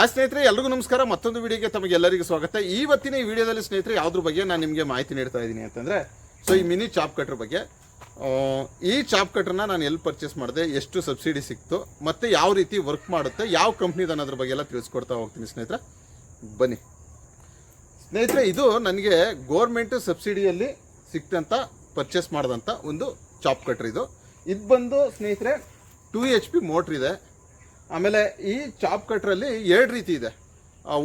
ಆ ಸ್ನೇಹಿತರೆ, ಎಲ್ರಿಗೂ ನಮಸ್ಕಾರ. ಮತ್ತೊಂದು ವಿಡಿಯೋಗೆ ತಮಗೆ ಎಲ್ಲರಿಗೂ ಸ್ವಾಗತ. ಇವತ್ತಿನ ಈ ವಿಡಿಯೋದಲ್ಲಿ ಸ್ನೇಹಿತರೆ, ಯಾವ್ದ್ರ ಬಗ್ಗೆ ನಾನು ನಿಮಗೆ ಮಾಹಿತಿ ನೀಡ್ತಾ ಇದ್ದೀನಿ ಅಂತಂದ್ರೆ, ಸೊ ಈ ಮಿನಿ ಚಾಪ್ ಕಟ್ರ್ ಬಗ್ಗೆ. ಈ ಚಾಪ್ ಕಟ್ರನ್ನ ನಾನು ಎಲ್ಲಿ ಪರ್ಚೇಸ್ ಮಾಡಿದೆ, ಎಷ್ಟು ಸಬ್ಸಿಡಿ ಸಿಕ್ತು, ಮತ್ತೆ ಯಾವ ರೀತಿ ವರ್ಕ್ ಮಾಡುತ್ತೆ, ಯಾವ ಕಂಪ್ನಿದು ಅನ್ನೋದ್ರ ಬಗ್ಗೆ ಎಲ್ಲ ತಿಳಿಸ್ಕೊಡ್ತಾ ಹೋಗ್ತೀನಿ ಸ್ನೇಹಿತರೆ. ಬನ್ನಿ. ಸ್ನೇಹಿತರೆ, ಇದು ನನಗೆ ಗೋರ್ಮೆಂಟ್ ಸಬ್ಸಿಡಿಯಲ್ಲಿ ಸಿಕ್ತಂತ ಪರ್ಚೇಸ್ ಮಾಡಿದಂಥ ಒಂದು ಚಾಪ್ ಕಟ್ರ್ ಇದು. ಇದು ಬಂದು ಸ್ನೇಹಿತರೆ ಟೂ ಎಚ್ ಪಿ ಮೋಟ್ರ್ ಇದೆ. ಆಮೇಲೆ ಈ ಚಾಪ್ ಕಟ್ರಲ್ಲಿ ಎರಡು ರೀತಿ ಇದೆ.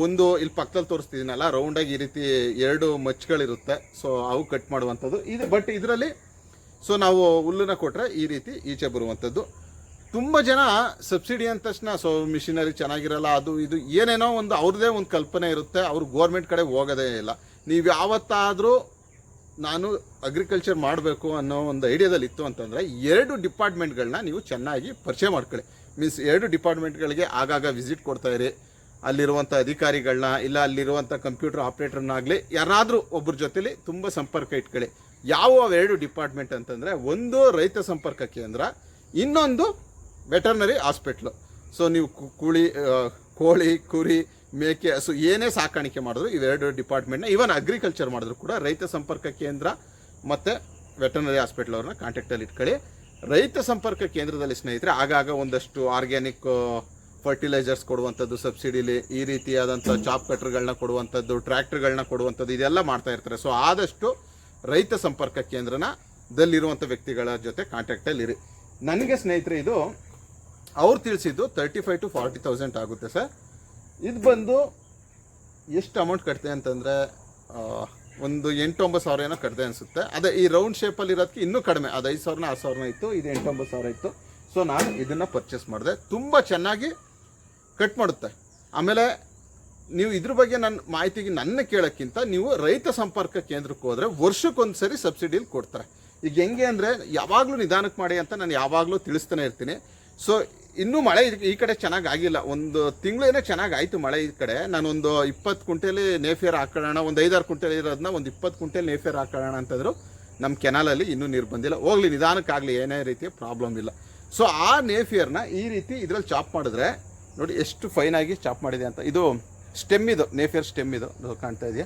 ಒಂದು ಇಲ್ಲಿ ಪಕ್ಕದಲ್ಲಿ ತೋರಿಸ್ತಿದ್ದೀನಲ್ಲ ರೌಂಡಾಗಿ ಈ ರೀತಿ ಎರಡು ಮಚ್ಗಳಿರುತ್ತೆ ಸೊ ಅವು ಕಟ್ ಮಾಡುವಂಥದ್ದು. ಇದು ಬಟ್ ಇದರಲ್ಲಿ ಸೊ ನಾವು ಹುಲ್ಲನ್ನ ಕೊಟ್ಟರೆ ಈ ರೀತಿ ಈಚೆ ಬರುವಂಥದ್ದು. ತುಂಬ ಜನ ಸಬ್ಸಿಡಿ ಅಂದ ತಕ್ಷಣ ಸೊ ಮಿಷಿನರಿ ಚೆನ್ನಾಗಿರಲ್ಲ, ಅದು ಇದು, ಏನೇನೋ ಒಂದು ಅವ್ರದ್ದೇ ಒಂದು ಕಲ್ಪನೆ ಇರುತ್ತೆ. ಅವ್ರು ಗೋರ್ಮೆಂಟ್ ಕಡೆ ಹೋಗೋದೇ ಇಲ್ಲ. ನೀವು ಯಾವತ್ತಾದರೂ ನಾನು ಅಗ್ರಿಕಲ್ಚರ್ ಮಾಡಬೇಕು ಅನ್ನೋ ಒಂದು ಐಡಿಯಾದಲ್ಲಿ ಇತ್ತು ಅಂತಂದರೆ, ಎರಡು ಡಿಪಾರ್ಟ್ಮೆಂಟ್ಗಳನ್ನ ನೀವು ಚೆನ್ನಾಗಿ ಪರಿಚಯ ಮಾಡ್ಕೊಳ್ಳಿ. ಮೀನ್ಸ್ ಎರಡು ಡಿಪಾರ್ಟ್ಮೆಂಟ್ಗಳಿಗೆ ಆಗಾಗ ವಿಸಿಟ್ ಕೊಡ್ತಾ ಇರಿ. ಅಲ್ಲಿರುವಂಥ ಅಧಿಕಾರಿಗಳನ್ನ, ಇಲ್ಲ ಅಲ್ಲಿರುವಂಥ ಕಂಪ್ಯೂಟರ್ ಆಪ್ರೇಟರ್ನಾಗಲಿ ಯಾರಾದರೂ ಒಬ್ಬರ ಜೊತೆಲಿ ತುಂಬ ಸಂಪರ್ಕ ಇಟ್ಕೊಳ್ಳಿ. ಯಾವ ಎರಡು ಡಿಪಾರ್ಟ್ಮೆಂಟ್ ಅಂತಂದರೆ ಒಂದು ರೈತ ಸಂಪರ್ಕ ಕೇಂದ್ರ, ಇನ್ನೊಂದು ವೆಟರ್ನರಿ ಹಾಸ್ಪಿಟ್ಲು. ಸೊ ನೀವು ಕುಳಿ ಕೋಳಿ, ಕುರಿ, ಮೇಕೆ, ಹಸು ಏನೇ ಸಾಕಾಣಿಕೆ ಮಾಡಿದ್ರು ಇವೆರಡು ಡಿಪಾರ್ಟ್ಮೆಂಟ್ನ ಈವನ್ ಅಗ್ರಿಕಲ್ಚರ್ ಮಾಡಿದ್ರು ಕೂಡ ರೈತ ಸಂಪರ್ಕ ಕೇಂದ್ರ ಮತ್ತು ವೆಟರ್ನರಿ ಹಾಸ್ಪಿಟ್ಲವ್ರನ್ನ ಕಾಂಟ್ಯಾಕ್ಟಲ್ಲಿ ಇಟ್ಕೊಳ್ಳಿ. ರೈತ ಸಂಪರ್ಕ ಕೇಂದ್ರದಲ್ಲಿ ಸ್ನೇಹಿತರೆ, ಆಗಾಗ ಒಂದಷ್ಟು ಆರ್ಗ್ಯಾನಿಕ್ ಫರ್ಟಿಲೈಸರ್ಸ್ ಕೊಡುವಂಥದ್ದು ಸಬ್ಸಿಡಿಲಿ ಈ ರೀತಿಯಾದಂಥ ಚಾಪ್ ಕಟ್ರ್ಗಳನ್ನ ಕೊಡುವಂಥದ್ದು ಟ್ರ್ಯಾಕ್ಟರ್ಗಳನ್ನ ಕೊಡುವಂಥದ್ದು, ಇದೆಲ್ಲ ಮಾಡ್ತಾ ಇರ್ತಾರೆ. ಸೊ ಆದಷ್ಟು ರೈತ ಸಂಪರ್ಕ ಕೇಂದ್ರನ ದಲ್ಲಿರುವಂಥ ವ್ಯಕ್ತಿಗಳ ಜೊತೆ ಕಾಂಟ್ಯಾಕ್ಟಲ್ಲಿ ಇರಿ. ನನಗೆ ಸ್ನೇಹಿತರೆ, ಇದು ಅವ್ರು ತಿಳಿಸಿದ್ದು thirty five to forty thousand ಆಗುತ್ತೆ ಸರ್. ಇದು ಬಂದು ಎಷ್ಟು ಅಮೌಂಟ್ ಕಟ್ತೆ ಅಂತಂದರೆ ಒಂದು ಎಂಟು ಒಂಬತ್ತು ಸಾವಿರ ಏನೋ ಕಡಿದೆ ಅನಿಸುತ್ತೆ. ಅದೇ ಈ ರೌಂಡ್ ಶೇಪಲ್ಲಿ ಇರೋದಕ್ಕೆ ಇನ್ನೂ ಕಡಿಮೆ. ಅದು ಐದು ಸಾವಿರನ, ಆರು ಸಾವಿರನ ಇತ್ತು, ಇದು ಎಂಟು ಒಂಬತ್ತು ಸಾವಿರ ಇತ್ತು. ಸೊ ನಾನು ಇದನ್ನು ಪರ್ಚೇಸ್ ಮಾಡಿದೆ. ತುಂಬ ಚೆನ್ನಾಗಿ ಕಟ್ ಮಾಡುತ್ತೆ. ಆಮೇಲೆ ನೀವು ಇದ್ರ ಬಗ್ಗೆ ನನ್ನ ಮಾಹಿತಿಗೆ ನನ್ನ ಕೇಳೋಕ್ಕಿಂತ ನೀವು ರೈತ ಸಂಪರ್ಕ ಕೇಂದ್ರಕ್ಕೆ ಹೋದರೆ ವರ್ಷಕ್ಕೊಂದು ಸರಿ ಸಬ್ಸಿಡಿಲಿ ಕೊಡ್ತಾರೆ. ಈಗ ಹೆಂಗೆ ಅಂದರೆ ಯಾವಾಗಲೂ ನಿಧಾನಕ್ಕೆ ಮಾಡಿ ಅಂತ ನಾನು ಯಾವಾಗಲೂ ತಿಳಿಸ್ತಾನೆ ಇರ್ತೀನಿ. ಸೊ ಇನ್ನೂ ಮಳೆ ಈ- ಕಡೆ ಚೆನ್ನಾಗಿ ಆಗಿಲ್ಲ. ಒಂದು ತಿಂಗಳೇನೆ ಚೆನ್ನಾಗಿ ಆಯಿತು ಮಳೆ ಈ ಕಡೆ. ನಾನೊಂದು ಇಪ್ಪತ್ತು ಕುಂಟೆಲಿ ನೇಫಿಯರ್ ಹಾಕೊಳ್ಳೋಣ, ಒಂದು ಐದಾರು ಕುಂಟೆಲ್ ಇರೋದನ್ನ ಒಂದು ಇಪ್ಪತ್ತು ಕುಂಟೆಲ್ ನೇಫೇರ್ ಹಾಕೊಳ್ಳೋಣ ಅಂತಂದ್ರು ನಮ್ಮ ಕೆನಾಲಲ್ಲಿ ಇನ್ನೂ ನೀರು ಬಂದಿಲ್ಲ. ಹೋಗ್ಲಿ, ನಿಧಾನಕ್ಕಾಗಲಿ, ಏನೇ ರೀತಿಯ ಪ್ರಾಬ್ಲಮ್ ಇಲ್ಲ. ಸೊ ಆ ನೇಫಿಯರ್ನ ಈ ರೀತಿ ಇದರಲ್ಲಿ ಚಾಪ್ ಮಾಡಿದ್ರೆ, ನೋಡಿ ಎಷ್ಟು ಫೈನಾಗಿ ಚಾಪ್ ಮಾಡಿದೆ ಅಂತ. ಇದು ಸ್ಟೆಮ್ ಇದು ನೇಫಿಯರ್ ಸ್ಟೆಮ್ ಇದು. ಕಾಣ್ತಾ ಇದೆಯಾ?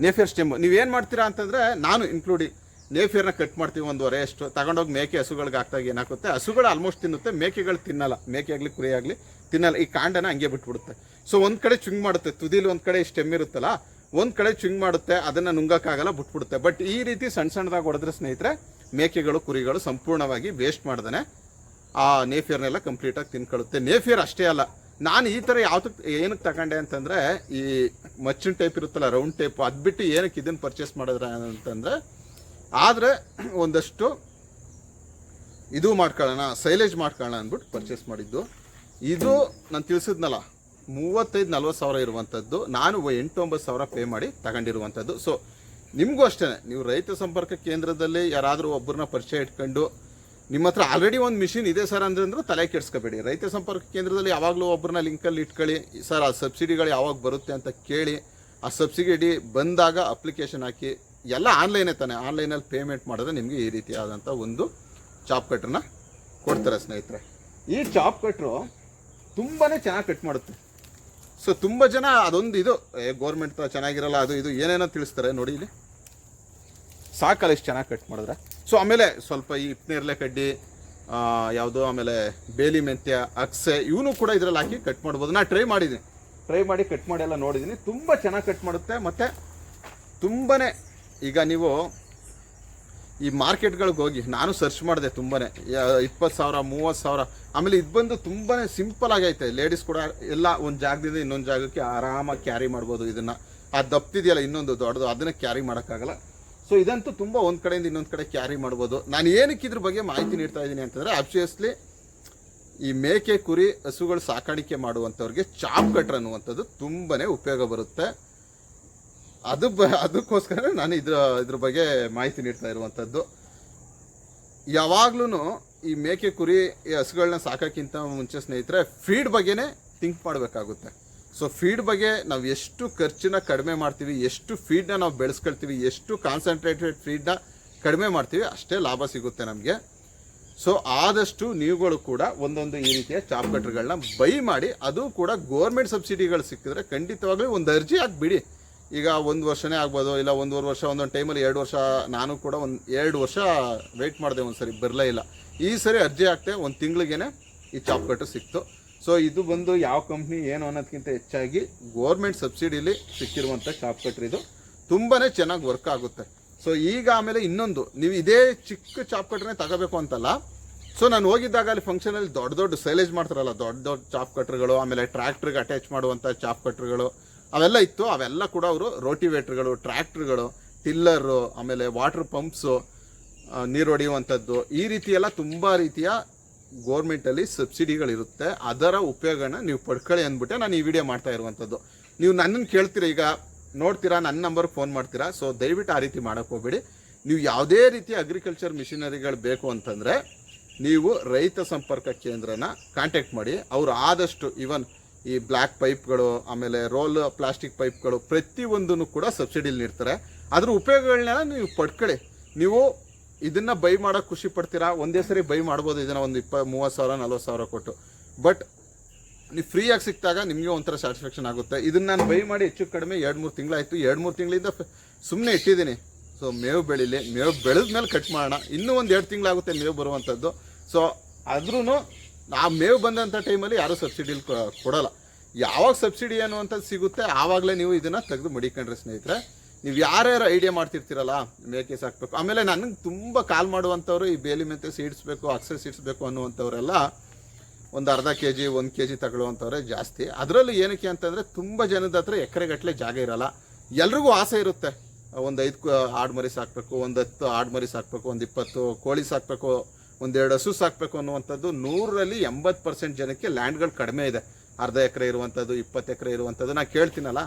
ನೇಫಿಯರ್ ಸ್ಟೆಮ್ ನೀವೇನು ಮಾಡ್ತೀರಾ ಅಂತಂದರೆ, ನಾನು ಇನ್ಕ್ಲೂಡಿ ನೇಫಿಯರ್ನ ಕಟ್ ಮಾಡ್ತೀವಿ ಒಂದುವರೆ ಎಷ್ಟು ತಗೊಂಡೋಗಿ ಮೇಕೆ ಹಸುಗಳಿಗೆ ಹಾಕ್ದಾಗ ಏನಾಗುತ್ತೆ? ಹಸುಗಳು ಆಲ್ಮೋಸ್ಟ್ ತಿನ್ನುತ್ತೆ, ಮೇಕೆಗಳು ತಿನ್ನಲ್ಲ. ಮೇಕೆ ಆಗಲಿ, ಕುರಿ ಆಗಲಿ ತಿನ್ನಲ್ಲ. ಈ ಕಾಂಡನ ಹಂಗೆ ಬಿಟ್ಬಿಡುತ್ತೆ. ಸೊ ಒಂದು ಕಡೆ ಚುಂಗ್ ಮಾಡುತ್ತೆ. ತುದಿಲಿ ಒಂದು ಕಡೆ ಸ್ಟೆಮ್ ಇರುತ್ತಲ್ಲ, ಒಂದು ಕಡೆ ಚುಂಗ್ ಮಾಡುತ್ತೆ. ಅದನ್ನು ನುಂಗೋಕ್ಕಾಗಲ್ಲ, ಬಿಟ್ಬಿಡುತ್ತೆ. ಬಟ್ ಈ ರೀತಿ ಸಣ್ಣ ಸಣ್ಣದಾಗಿ ಹೊಡೆದ್ರೆ ಸ್ನೇಹಿತರೆ, ಮೇಕೆಗಳು, ಕುರಿಗಳು ಸಂಪೂರ್ಣವಾಗಿ ವೇಸ್ಟ್ ಮಾಡ್ದೇ ಆ ನೇಫಿಯರ್ನೆಲ್ಲ ಕಂಪ್ಲೀಟಾಗಿ ತಿನ್ಕೊಳ್ಳುತ್ತೆ ನೇಫಿಯರ್ ಅಷ್ಟೇ ಅಲ್ಲ, ನಾನು ಈ ಥರ ಯಾವ್ದಕ್ಕೆ ಏನಕ್ಕೆ ತಗೊಂಡೆ ಅಂತಂದರೆ, ಈ ಮಚ್ಚಿನ ಟೈಪ್ ಇರುತ್ತಲ್ಲ ರೌಂಡ್ ಟೈಪ್ ಅದು ಬಿಟ್ಟು ಏನಕ್ಕೆ ಇದನ್ನು ಪರ್ಚೇಸ್ ಮಾಡಿದ್ರೆ ಅಂತಂದರೆ ಆದರೆ ಒಂದಷ್ಟು ಇದು ಮಾಡ್ಕೊಳ್ಳೋಣ, ಸೈಲೇಜ್ ಮಾಡ್ಕೊಳ್ಳೋಣ ಅಂದ್ಬಿಟ್ಟು ಪರ್ಚೇಸ್ ಮಾಡಿದ್ದು. ಇದು ನಾನು ತಿಳಿಸಿದ್ನಲ್ಲ, ಮೂವತ್ತೈದು, ನಲ್ವತ್ತು ಸಾವಿರ ಇರುವಂಥದ್ದು ನಾನು ಎಂಟು ಒಂಬತ್ತು ಸಾವಿರ ಪೇ ಮಾಡಿ ತಗೊಂಡಿರುವಂಥದ್ದು ಸೊ ನಿಮಗೂ ಅಷ್ಟೇ ನೀವು ರೈತ ಸಂಪರ್ಕ ಕೇಂದ್ರದಲ್ಲಿ ಯಾರಾದರೂ ಒಬ್ಬರನ್ನ ಪರಿಚಯ ಇಟ್ಕೊಂಡು, ನಿಮ್ಮ ಹತ್ರ ಆಲ್ರೆಡಿ ಒಂದು ಮಿಷಿನ್ ಇದೆ ಸರ್ ಅಂದ್ರೆ ಅಂದ್ರೆ ತಲೆ ಕೆಡಿಸ್ಕೋಬೇಡಿ. ರೈತ ಸಂಪರ್ಕ ಕೇಂದ್ರದಲ್ಲಿ ಯಾವಾಗಲೂ ಒಬ್ಬರನ್ನ ಲಿಂಕಲ್ಲಿ ಇಟ್ಕೊಳ್ಳಿ. ಸರ್, ಆ ಸಬ್ಸಿಡಿಗಳು ಯಾವಾಗ ಬರುತ್ತೆ ಅಂತ ಕೇಳಿ, ಆ ಸಬ್ಸಿಡಿ ಬಂದಾಗ ಅಪ್ಲಿಕೇಶನ್ ಹಾಕಿ ಎಲ್ಲ ಆನ್ಲೈನೇ ತಾನೆ. ಆನ್ಲೈನಲ್ಲಿ ಪೇಮೆಂಟ್ ಮಾಡಿದ್ರೆ ನಿಮಗೆ ಈ ರೀತಿಯಾದಂಥ ಒಂದು ಚಾಪ್ ಕಟ್ರನ್ನ ಕೊಡ್ತಾರೆ ಸ್ನೇಹಿತರೆ. ಈ ಚಾಪ್ ಕಟ್ರು ತುಂಬಾ ಚೆನ್ನಾಗಿ ಕಟ್ ಮಾಡುತ್ತೆ. ಸೊ ತುಂಬ ಜನ ಅದೊಂದು ಇದು. ಗೋರ್ಮೆಂಟ್ ಚೆನ್ನಾಗಿರಲ್ಲ, ಅದು ಇದು, ಏನೇನೋ ತಿಳಿಸ್ತಾರೆ ನೋಡಿ ಇಲ್ಲಿ. ಸಾಕಲ್ಲ ಇಷ್ಟು ಚೆನ್ನಾಗಿ ಕಟ್ ಮಾಡಿದ್ರೆ. ಸೊ ಆಮೇಲೆ ಸ್ವಲ್ಪ ಈ ಹಿಪ್ನೇರ್ಲೆ ಕಡ್ಡಿ ಯಾವುದು ಆಮೇಲೆ ಬೇಲಿ ಮೆಂತ್ಯ, ಅಕ್ಸೆ, ಇವನು ಕೂಡ ಇದರಲ್ಲಿ ಹಾಕಿ ಕಟ್ ಮಾಡ್ಬೋದು. ನಾನು ಟ್ರೈ ಮಾಡಿದ್ದೀನಿ. ಟ್ರೈ ಮಾಡಿ ಕಟ್ ಮಾಡಿ ಎಲ್ಲ ನೋಡಿದ್ದೀನಿ. ತುಂಬ ಚೆನ್ನಾಗಿ ಕಟ್ ಮಾಡುತ್ತೆ. ಮತ್ತು ತುಂಬಾ ಈಗ ನೀವು ಈ ಮಾರ್ಕೆಟ್ಗಳಿಗೆ ಹೋಗಿ, ನಾನು ಸರ್ಚ್ ಮಾಡಿದೆ ತುಂಬಾ ಇಪ್ಪತ್ತು ಸಾವಿರ, ಮೂವತ್ತು ಸಾವಿರ, ಆಮೇಲೆ ಇದು ಬಂದು ತುಂಬಾ ಸಿಂಪಲ್ ಆಗೈತೆ. ಲೇಡೀಸ್ ಕೂಡ ಎಲ್ಲ ಒಂದು ಜಾಗದಿಂದ ಇನ್ನೊಂದು ಜಾಗಕ್ಕೆ ಆರಾಮಾಗಿ ಕ್ಯಾರಿ ಮಾಡ್ಬೋದು ಇದನ್ನು. ಆ ದಪ್ತಿದೆಯಲ್ಲ ಇನ್ನೊಂದು ದೊಡ್ಡದು, ಅದನ್ನು ಕ್ಯಾರಿ ಮಾಡೋಕ್ಕಾಗಲ್ಲ. ಸೊ ಇದಂತೂ ತುಂಬ ಒಂದು ಕಡೆಯಿಂದ ಇನ್ನೊಂದು ಕಡೆ ಕ್ಯಾರಿ ಮಾಡ್ಬೋದು. ನಾನು ಏನಕ್ಕೆ ಇದ್ರ ಬಗ್ಗೆ ಮಾಹಿತಿ ನೀಡ್ತಾ ಇದ್ದೀನಿ ಅಂತಂದರೆ ಅಬ್ವಿಯಸ್ಲಿ ಈ ಮೇಕೆ, ಕುರಿ, ಹಸುಗಳು ಸಾಕಾಣಿಕೆ ಮಾಡುವಂಥವ್ರಿಗೆ ಚಾಪ್ ಕಟ್ರ್ ಅನ್ನುವಂಥದ್ದು ತುಂಬಾ ಉಪಯೋಗ ಬರುತ್ತೆ. ಅದು ಅದಕ್ಕೋಸ್ಕರ ನಾನು ಇದ್ರ ಇದ್ರ ಬಗ್ಗೆ ಮಾಹಿತಿ ನೀಡ್ತಾ ಇರುವಂಥದ್ದು. ಯಾವಾಗ್ಲೂ ಈ ಮೇಕೆ ಕುರಿ, ಈ ಹಸುಗಳನ್ನ ಸಾಕೋಕ್ಕಿಂತ ಮುಂಚೆ ಸ್ನೇಹಿತರೆ ಫೀಡ್ ಬಗ್ಗೆನೇ ಥಿಂಕ್ ಮಾಡಬೇಕಾಗುತ್ತೆ. ಸೊ ಫೀಡ್ ಬಗ್ಗೆ ನಾವು ಎಷ್ಟು ಖರ್ಚನ್ನ ಕಡಿಮೆ ಮಾಡ್ತೀವಿ, ಎಷ್ಟು ಫೀಡ್ನ ನಾವು ಬೆಳೆಸ್ಕೊಳ್ತೀವಿ, ಎಷ್ಟು ಕಾನ್ಸಂಟ್ರೇಟೆಡ್ ಫೀಡ್ನ ಕಡಿಮೆ ಮಾಡ್ತೀವಿ, ಅಷ್ಟೇ ಲಾಭ ಸಿಗುತ್ತೆ ನಮಗೆ. ಸೊ ಆದಷ್ಟು ನೀವುಗಳು ಕೂಡ ಒಂದೊಂದು ಈ ರೀತಿಯ ಚಾಪ್ ಕಟ್ರ್ಗಳನ್ನ ಬೈ ಮಾಡಿ, ಅದು ಕೂಡ ಗೋರ್ಮೆಂಟ್ ಸಬ್ಸಿಡಿಗಳು ಸಿಕ್ಕಿದ್ರೆ ಖಂಡಿತವಾಗ್ಲೂ ಒಂದು ಅರ್ಜಿ ಹಾಕ್ಬಿಡಿ. ಈಗ ಒಂದು ವರ್ಷನೇ ಆಗ್ಬೋದು, ಇಲ್ಲ ಒಂದೂವರೆ ವರ್ಷ, ಒಂದೊಂದು ಟೈಮಲ್ಲಿ ಎರಡು ವರ್ಷ, ನಾನು ಕೂಡ ಒಂದು ಎರಡು ವರ್ಷ ವೆಯ್ಟ್ ಮಾಡಿದೆ ಒಂದು ಸರಿ ಬರಲೇ ಇಲ್ಲ. ಈ ಸರಿ ಅರ್ಜಿ ಹಾಕ್ತೆ ಒಂದು ತಿಂಗಳಿಗೇನೆ ಈ ಚಾಪ್ ಕಟ್ಟು ಸಿಕ್ತು. ಸೊ ಇದು ಬಂದು ಯಾವ ಕಂಪ್ನಿ ಏನು ಅನ್ನೋದಕ್ಕಿಂತ ಹೆಚ್ಚಾಗಿ ಗೋರ್ಮೆಂಟ್ ಸಬ್ಸಿಡಿಲಿ ಸಿಕ್ಕಿರುವಂಥ ಚಾಪ್ ಕಟ್ರ್ ಇದು. ತುಂಬಾ ಚೆನ್ನಾಗಿ ವರ್ಕ್ ಆಗುತ್ತೆ. ಸೊ ಈಗ ಆಮೇಲೆ ಇನ್ನೊಂದು, ನೀವು ಇದೇ ಚಿಕ್ಕ ಚಾಪ್ ಕಟ್ರನ್ನೇ ತಗೋಬೇಕು ಅಂತಲ್ಲ. ಸೊ ನಾನು ಹೋಗಿದ್ದಾಗ ಅಲ್ಲಿ ಫಂಕ್ಷನಲ್ಲಿ ದೊಡ್ಡ ದೊಡ್ಡ ಸೈಲೇಜ್ ಮಾಡ್ತಾರಲ್ಲ, ದೊಡ್ಡ ದೊಡ್ಡ ಚಾಪ್ ಕಟ್ರ್ಗಳು ಆಮೇಲೆ ಟ್ರ್ಯಾಕ್ಟ್ರಿಗೆ ಅಟ್ಯಾಚ್ ಮಾಡುವಂಥ ಚಾಪ್ ಕಟ್ರ್ಗಳು ಅವೆಲ್ಲ ಇತ್ತು. ಅವೆಲ್ಲ ಕೂಡ ಅವರು ರೋಟಿವೇಟ್ರ್ಗಳು, ಟ್ರ್ಯಾಕ್ಟ್ರ್ಗಳು, ಟಿಲ್ಲರು, ಆಮೇಲೆ ವಾಟರ್ ಪಂಪ್ಸು ನೀರು ಹೊಡೆಯುವಂಥದ್ದು. ಈ ರೀತಿ ಎಲ್ಲ ತುಂಬ ರೀತಿಯ ಗೋರ್ಮೆಂಟಲ್ಲಿ ಸಬ್ಸಿಡಿಗಳಿರುತ್ತೆ. ಅದರ ಉಪಯೋಗನ ನೀವು ಪಡ್ಕೊಳ್ಳಿ ಅಂದ್ಬಿಟ್ಟೆ ನಾನು ಈ ವಿಡಿಯೋ ಮಾಡ್ತಾ ಇರುವಂಥದ್ದು. ನೀವು ನನ್ನನ್ನು ಕೇಳ್ತೀರಾ ಈಗ? ನೋಡ್ತೀರಾ? ನನ್ನ ನಂಬರ್ಗೆ ಫೋನ್ ಮಾಡ್ತೀರಾ? ಸೊ ದಯವಿಟ್ಟು ಆ ರೀತಿ ಮಾಡೋಕ್ಕೆ ಹೋಗ್ಬೇಡಿ. ನೀವು ಯಾವುದೇ ರೀತಿಯ ಅಗ್ರಿಕಲ್ಚರ್ ಮಿಷಿನರಿಗಳು ಬೇಕು ಅಂತಂದರೆ ನೀವು ರೈತ ಸಂಪರ್ಕ ಕೇಂದ್ರನ ಕಾಂಟ್ಯಾಕ್ಟ್ ಮಾಡಿ. ಅವರು ಆದಷ್ಟು ಇವನ್ ಈ ಬ್ಲ್ಯಾಕ್ ಪೈಪ್ಗಳು, ಆಮೇಲೆ ರೋಲ್ ಪ್ಲಾಸ್ಟಿಕ್ ಪೈಪ್ಗಳು ಪ್ರತಿಯೊಂದನ್ನು ಕೂಡ ಸಬ್ಸಿಡಿಲಿ ನೀಡ್ತಾರೆ. ಅದ್ರ ಉಪಯೋಗಗಳನ್ನೆಲ್ಲ ನೀವು ಪಡ್ಕೊಳ್ಳಿ. ನೀವು ಇದನ್ನು ಬೈ ಮಾಡೋಕ್ಕೆ ಖುಷಿ ಪಡ್ತೀರಾ? ಒಂದೇ ಸರಿ ಬೈ ಮಾಡ್ಬೋದು, ಇದನ್ನು ಒಂದು ಇಪ್ಪ ಮೂವತ್ತು ಸಾವಿರ, ನಲ್ವತ್ತು ಸಾವಿರ ಕೊಟ್ಟು. ಬಟ್ ನೀವು ಫ್ರೀಯಾಗಿ ಸಿಕ್ಕಿದಾಗ ನಿಮಗೆ ಒಂಥರ ಸ್ಯಾಟಿಸ್ಫ್ಯಾಕ್ಷನ್ ಆಗುತ್ತೆ. ಇದನ್ನು ನಾನು ಬೈ ಮಾಡಿ ಹೆಚ್ಚು ಕಡಿಮೆ ಎರಡು ಮೂರು ತಿಂಗಳಾಯಿತು. ಎರಡು ಮೂರು ತಿಂಗಳಿಂದ ಸುಮ್ಮನೆ ಇಟ್ಟಿದ್ದೀನಿ. ಸೊ, ಮೇವು ಬೆಳೀಲಿ. ಮೇವು ಬೆಳೆದ ಮೇಲೆ ಕಟ್ ಮಾಡೋಣ. ಇನ್ನೂ ಒಂದು ಎರಡು ತಿಂಗಳಾಗುತ್ತೆ ಮೇವು ಬರುವಂಥದ್ದು ಸೊ ಆದ್ರೂ ಆ ಮೇವು ಬಂದಂಥ ಟೈಮಲ್ಲಿ ಯಾರೂ ಸಬ್ಸಿಡಿಲಿ ಕೊಡಲ್ಲ. ಯಾವಾಗ ಸಬ್ಸಿಡಿ ಅನ್ನುವಂಥದ್ದು ಸಿಗುತ್ತೆ, ಆವಾಗಲೇ ನೀವು ಇದನ್ನು ತೆಗೆದು ಮಡಿಕೊಂಡ್ರೆ ಸ್ನೇಹಿತರೆ. ನೀವು ಯಾರ್ಯಾರು ಐಡಿಯಾ ಮಾಡ್ತಿರ್ತೀರಲ್ಲ, ಮೇಕೆ ಸಾಕಬೇಕು. ಆಮೇಲೆ ನನಗೆ ತುಂಬ ಕಾಲ್ ಮಾಡುವಂಥವ್ರು ಈ ಬೇಲಿ ಮೆಂತೆ ಸೀಡ್ಸ್ಬೇಕು ಸೀಡ್ಸ್ ಬೇಕು ಅನ್ನುವಂಥವರೆಲ್ಲ ಒಂದು ಅರ್ಧ ಕೆ ಜಿ ಒಂದು ಕೆ ಜಿ ತಗೊಳ್ಳುವಂಥವ್ರೆ ಜಾಸ್ತಿ. ಅದರಲ್ಲೂ ಏನಕ್ಕೆ ಅಂತಂದರೆ ತುಂಬ ಜನದ ಹತ್ರ ಎಕರೆಗಟ್ಟಲೆ ಜಾಗ ಇರಲ್ಲ. ಎಲ್ರಿಗೂ ಆಸೆ ಇರುತ್ತೆ. ಒಂದು ಐದು ಆಡು ಮರಿ ಸಾಕಬೇಕು, ಒಂದು ಹತ್ತು ಆಡು ಮರಿ ಸಾಕಬೇಕು, ಒಂದು ಇಪ್ಪತ್ತು ಕೋಳಿ ಸಾಕಬೇಕು ಒಂದೆರಡು ಹಸು ಸಾಕಬೇಕು ಅನ್ನುವಂಥದ್ದು ನೂರರಲ್ಲಿ ಎಂಬತ್ತು ಪರ್ಸೆಂಟ್ ಜನಕ್ಕೆ ಲ್ಯಾಂಡ್ಗಳು ಕಡಿಮೆ ಇದೆ. ಅರ್ಧ ಎಕರೆ ಇರುವಂಥದ್ದು ಇಪ್ಪತ್ತು ಎಕರೆ ಇರುವಂಥದ್ದು ನಾನು ಕೇಳ್ತೀನಲ್ಲ.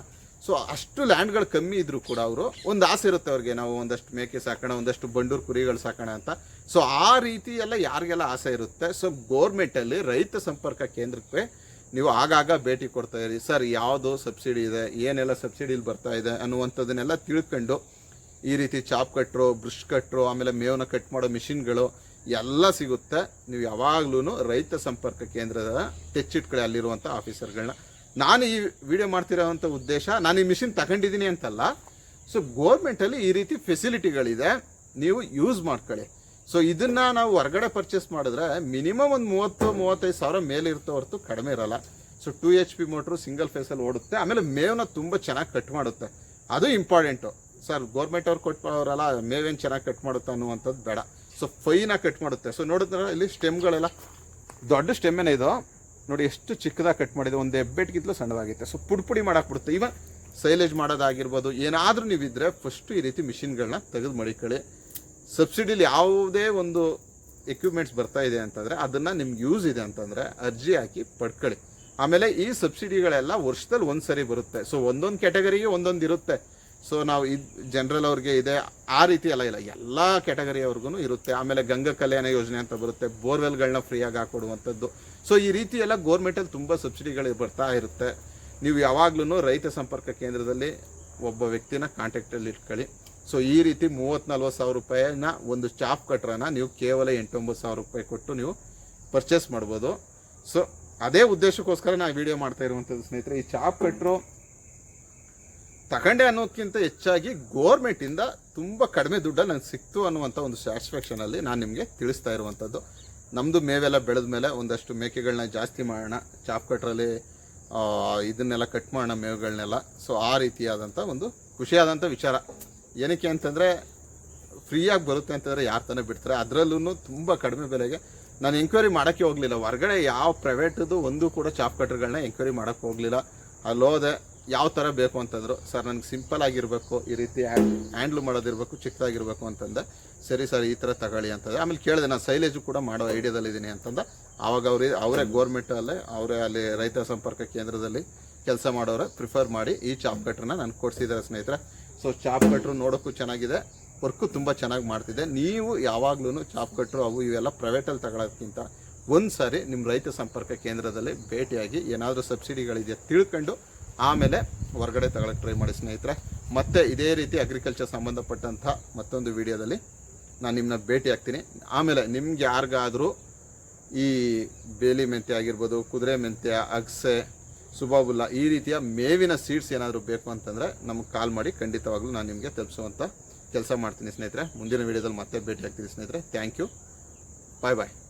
ಸೊ ಅಷ್ಟು ಲ್ಯಾಂಡ್ಗಳು ಕಮ್ಮಿ ಇದ್ದರೂ ಕೂಡ ಅವರು ಒಂದು ಆಸೆ ಇರುತ್ತೆ ಅವ್ರಿಗೆ, ನಾವು ಒಂದಷ್ಟು ಮೇಕೆ ಸಾಕೋಣ, ಒಂದಷ್ಟು ಬಂಡೂರು ಕುರಿಗಳು ಸಾಕೋಣ ಅಂತ. ಸೊ ಆ ರೀತಿ ಎಲ್ಲ ಯಾರಿಗೆಲ್ಲ ಆಸೆ ಇರುತ್ತೆ? ಸೊ ಗೋರ್ಮೆಂಟಲ್ಲಿ ರೈತ ಸಂಪರ್ಕ ಕೇಂದ್ರಕ್ಕೆ ನೀವು ಆಗಾಗ ಭೇಟಿ ಕೊಡ್ತಾ ಇರಿ. ಸರ್, ಯಾವುದು ಸಬ್ಸಿಡಿ ಇದೆ, ಏನೆಲ್ಲ ಸಬ್ಸಿಡಿಲಿ ಬರ್ತಾ ಇದೆ ಅನ್ನುವಂಥದ್ದನ್ನೆಲ್ಲ ತಿಳ್ಕೊಂಡು ಈ ರೀತಿ ಚಾಪ್ ಕಟ್ರು, ಬ್ರಷ್ ಕಟ್ರು, ಆಮೇಲೆ ಮೇವನ್ನ ಕಟ್ ಮಾಡೋ ಮಿಷಿನ್ಗಳು ಎಲ್ಲ ಸಿಗುತ್ತೆ. ನೀವು ಯಾವಾಗ್ಲೂ ರೈತ ಸಂಪರ್ಕ ಕೇಂದ್ರದ ಟೆಚ್ಚಿಟ್ಕಡೆ ಅಲ್ಲಿರುವಂಥ ಆಫೀಸರ್ಗಳನ್ನ. ನಾನು ಈ ವಿಡಿಯೋ ಮಾಡ್ತಿರೋವಂಥ ಉದ್ದೇಶ, ನಾನು ಈ ಮಿಷಿನ್ ತಗೊಂಡಿದ್ದೀನಿ ಅಂತಲ್ಲ, ಸೊ ಗೋರ್ಮೆಂಟಲ್ಲಿ ಈ ರೀತಿ ಫೆಸಿಲಿಟಿಗಳಿದೆ, ನೀವು ಯೂಸ್ ಮಾಡ್ಕೊಳ್ಳಿ. ಸೊ ಇದನ್ನು ನಾವು ಹೊರಗಡೆ ಪರ್ಚೇಸ್ ಮಾಡಿದ್ರೆ ಮಿನಿಮಮ್ ಒಂದು ಮೂವತ್ತು, ಮೂವತ್ತೈದು ಸಾವಿರ ಮೇಲೆ ಇರ್ತೋ ಹೊರತು ಕಡಿಮೆ ಇರಲ್ಲ. So two H P motor single ಫೇಸಲ್ಲಿ ಓಡುತ್ತೆ, ಆಮೇಲೆ ಮೇವನ್ನ ತುಂಬ ಚೆನ್ನಾಗಿ ಕಟ್ ಮಾಡುತ್ತೆ. ಅದು ಇಂಪಾರ್ಟೆಂಟು. ಸರ್, ಗೋರ್ಮೆಂಟ್ ಅವ್ರು ಕೊಟ್ಟವರಲ್ಲ ಮೇವೇನು ಚೆನ್ನಾಗಿ ಕಟ್ ಮಾಡುತ್ತೆ ಅನ್ನುವಂಥದ್ದು ಬೇಡ. ಸೊ ಫೈನಾಗಿ ಕಟ್ ಮಾಡುತ್ತೆ. ಸೊ ನೋಡಿದ್ರೆ ಇಲ್ಲಿ ಸ್ಟೆಮ್ಗಳೆಲ್ಲ ದೊಡ್ಡ ಸ್ಟೆಮ್ಮೇನೆ ಇದು. ನೋಡಿ, ಎಷ್ಟು ಚಿಕ್ಕದಾಗಿ ಕಟ್ ಮಾಡಿದೆ. ಒಂದು ಹೆಬ್ಬೆಟ್ಗಿಂತಲೂ ಸಣ್ಣದಾಗಿತ್ತೆ. ಸೊ ಪುಡಿ ಪುಡಿ ಬಿಡುತ್ತೆ ಇವನ್ ಸೈಲೇಜ್ ಮಾಡೋದಾಗಿರ್ಬೋದು, ಏನಾದರೂ ನೀವಿದ್ರೆ ಫಸ್ಟು ಈ ರೀತಿ ಮಿಷಿನ್ಗಳನ್ನ ತೆಗೆದು ಮಡಿಕೊಳ್ಳಿ. ಸಬ್ಸಿಡಿಲಿ ಯಾವುದೇ ಒಂದು ಎಕ್ವಿಪ್ಮೆಂಟ್ಸ್ ಬರ್ತಾ ಇದೆ ಅಂತಂದರೆ, ಅದನ್ನು ನಿಮ್ಗೆ ಯೂಸ್ ಇದೆ ಅಂತಂದರೆ ಅರ್ಜಿ ಹಾಕಿ ಪಡ್ಕೊಳ್ಳಿ. ಆಮೇಲೆ ಈ ಸಬ್ಸಿಡಿಗಳೆಲ್ಲ ವರ್ಷದಲ್ಲಿ ಒಂದು ಸರಿ ಬರುತ್ತೆ. ಸೊ ಒಂದೊಂದು ಕ್ಯಾಟಗರಿಗೆ ಒಂದೊಂದು ಇರುತ್ತೆ. ಸೊ ನಾವು ಇದು ಜನರಲ್ ಅವ್ರಿಗೆ ಇದೆ ಆ ರೀತಿ ಎಲ್ಲ ಇಲ್ಲ, ಎಲ್ಲ ಕ್ಯಾಟಗರಿಯವ್ರಿಗೂ ಇರುತ್ತೆ. ಆಮೇಲೆ ಗಂಗಾ ಕಲ್ಯಾಣ ಯೋಜನೆ ಅಂತ ಬರುತ್ತೆ. ಬೋರ್ವೆಲ್ಗಳನ್ನ ಫ್ರೀಯಾಗಿ ಹಾಕೊಡುವಂಥದ್ದು. ಸೊ ಈ ರೀತಿ ಎಲ್ಲ ಗೋರ್ಮೆಂಟಲ್ಲಿ ತುಂಬ ಸಬ್ಸಿಡಿಗಳು ಬರ್ತಾ ಇರುತ್ತೆ. ನೀವು ಯಾವಾಗ್ಲೂ ರೈತ ಸಂಪರ್ಕ ಕೇಂದ್ರದಲ್ಲಿ ಒಬ್ಬ ವ್ಯಕ್ತಿನ ಕಾಂಟ್ಯಾಕ್ಟಲ್ಲಿ ಇಟ್ಕೊಳ್ಳಿ. ಸೊ ಈ ರೀತಿ ಮೂವತ್ತು ನಲ್ವತ್ತು ಸಾವಿರ ರೂಪಾಯಿನ ಒಂದು ಚಾಪ್ ಕಟ್ರನ ನೀವು ಕೇವಲ ಎಂಟೊಂಬತ್ತು ಸಾವಿರ ರೂಪಾಯಿ ಕೊಟ್ಟು ನೀವು ಪರ್ಚೇಸ್ ಮಾಡ್ಬೋದು. ಸೊ ಅದೇ ಉದ್ದೇಶಕ್ಕೋಸ್ಕರ ನಾನು ವಿಡಿಯೋ ಮಾಡ್ತಾ ಇರುವಂಥದ್ದು ಸ್ನೇಹಿತರೆ, ಈ ಚಾಪ್ ಕಟ್ರು ತಗೊಂಡೆ ಅನ್ನೋದಕ್ಕಿಂತ ಹೆಚ್ಚಾಗಿ ಗೋರ್ಮೆಂಟಿಂದ ತುಂಬ ಕಡಿಮೆ ದುಡ್ಡಲ್ಲಿ ನನಗೆ ಸಿಕ್ತು ಅನ್ನುವಂಥ ಒಂದು ಸ್ಯಾಟಿಸ್ಫ್ಯಾಕ್ಷನಲ್ಲಿ ನಾನು ನಿಮಗೆ ತಿಳಿಸ್ತಾ ಇರುವಂಥದ್ದು ನಮ್ಮದು ಮೇವೆಲ್ಲ ಬೆಳೆದ ಮೇಲೆ ಒಂದಷ್ಟು ಮೇಕೆಗಳನ್ನ ಜಾಸ್ತಿ ಮಾಡೋಣ, ಚಾಪ್ ಕಟ್ರಲ್ಲಿ ಇದನ್ನೆಲ್ಲ ಕಟ್ ಮಾಡೋಣ ಮೇವುಗಳನ್ನೆಲ್ಲ ಸೊ ಆ ರೀತಿಯಾದಂಥ ಒಂದು ಖುಷಿಯಾದಂಥ ವಿಚಾರ. ಏನಕ್ಕೆ ಅಂತಂದರೆ, ಫ್ರೀಯಾಗಿ ಬರುತ್ತೆ ಅಂತಂದರೆ ಯಾರು ತಾನೇ ಬಿಡ್ತಾರೆ. ಅದರಲ್ಲೂ ತುಂಬ ಕಡಿಮೆ ಬೆಲೆಗೆ ನಾನು ಎಂಕ್ವೈರಿ ಮಾಡೋಕ್ಕೆ ಹೋಗಲಿಲ್ಲ. ಹೊರಗಡೆ ಯಾವ ಪ್ರೈವೇಟದು ಒಂದು ಕೂಡ ಚಾಪ್ ಕಟ್ರ್ಗಳನ್ನ ಎಂಕ್ವೈರಿ ಮಾಡೋಕ್ಕೆ ಹೋಗಲಿಲ್ಲ. ಅಲ್ಲಿ ಹೋದೆ ಯಾವ ಥರ ಬೇಕು ಅಂತಂದ್ರು, ಸರ್, ನನಗೆ ಸಿಂಪಲ್ ಆಗಿರಬೇಕು, ಈ ರೀತಿ ಹ್ಯಾಂಡ್ಲ್ ಮಾಡೋದಿರಬೇಕು, ಚಿಕ್ಕದಾಗಿರಬೇಕು ಅಂತಂದೆ, ಸರಿ, ಸರ್, ಈ ಥರ ತಗೊಳ್ಳಿ ಅಂತಂದೆ. ಆಮೇಲೆ ಕೇಳಿದೆ, ನಾನು ಸೈಲೇಜು ಕೂಡ ಮಾಡೋ ಐಡಿಯಾದಲ್ಲಿದ್ದೀನಿ ಅಂತಂದ. ಆವಾಗ ಅವ್ರು, ಅವರೇ ಗೋರ್ಮೆಂಟಲ್ಲೇ ಅವರೇ ಅಲ್ಲಿ ರೈತ ಸಂಪರ್ಕ ಕೇಂದ್ರದಲ್ಲಿ ಕೆಲಸ ಮಾಡೋರು ಪ್ರಿಫರ್ ಮಾಡಿ ಈ ಚಾಪ್ ಕಟ್ರನ್ನ ನಾನು ಕೊಡಿಸಿದ್ದಾರೆ ಸ್ನೇಹಿತರೆ. ಸೊ ಚಾಪ್ ಕಟ್ರು ನೋಡೋಕ್ಕೂ ಚೆನ್ನಾಗಿದೆ, ವರ್ಕು ತುಂಬ ಚೆನ್ನಾಗಿ ಮಾಡ್ತಿದೆ. ನೀವು ಯಾವಾಗಲೂ ಚಾಪ್ ಕಟ್ರು ಅವು ಇವೆಲ್ಲ ಪ್ರೈವೇಟಲ್ಲಿ ತಗೊಳ್ಳೋದಕ್ಕಿಂತ ಒಂದು ಸಾರಿ ನಿಮ್ಮ ರೈತ ಸಂಪರ್ಕ ಕೇಂದ್ರದಲ್ಲಿ ಭೇಟಿಯಾಗಿ ಏನಾದರೂ ಸಬ್ಸಿಡಿಗಳಿದೆಯಾ ತಿಳ್ಕೊಂಡು ಆಮೇಲೆ ಹೊರಗಡೆ ತಗೊಳಕ್ಕೆ ಟ್ರೈ ಮಾಡಿ ಸ್ನೇಹಿತರೆ. ಮತ್ತೆ ಇದೇ ರೀತಿ ಅಗ್ರಿಕಲ್ಚರ್ ಸಂಬಂಧಪಟ್ಟಂಥ ಮತ್ತೊಂದು ವಿಡಿಯೋದಲ್ಲಿ ನಾನು ನಿಮ್ಮನ್ನ ಭೇಟಿ ಆಗ್ತೀನಿ. ಆಮೇಲೆ ನಿಮ್ಗೆ ಯಾರಿಗಾದರೂ ಈ ಬೇಲಿ ಮೆಂತ್ಯ ಆಗಿರ್ಬೋದು, ಕುದುರೆ ಮೆಂತ್ಯ, ಅಗ್ಸೆ, ಸುಬಾಬುಲ್ಲ ಈ ರೀತಿಯ ಮೇವಿನ ಸೀಡ್ಸ್ ಏನಾದರೂ ಬೇಕು ಅಂತಂದರೆ ನಮಗೆ ಕಾಲ್ ಮಾಡಿ ಖಂಡಿತವಾಗ್ಲೂ ನಾನು ನಿಮಗೆ ತಲುಪಿಸುವಂಥ ಕೆಲಸ ಮಾಡ್ತೀನಿ ಸ್ನೇಹಿತರೆ. ಮುಂದಿನ ವೀಡಿಯೋದಲ್ಲಿ ಮತ್ತೆ ಭೇಟಿ ಆಗ್ತೀನಿ ಸ್ನೇಹಿತರೆ. Thank you bye bye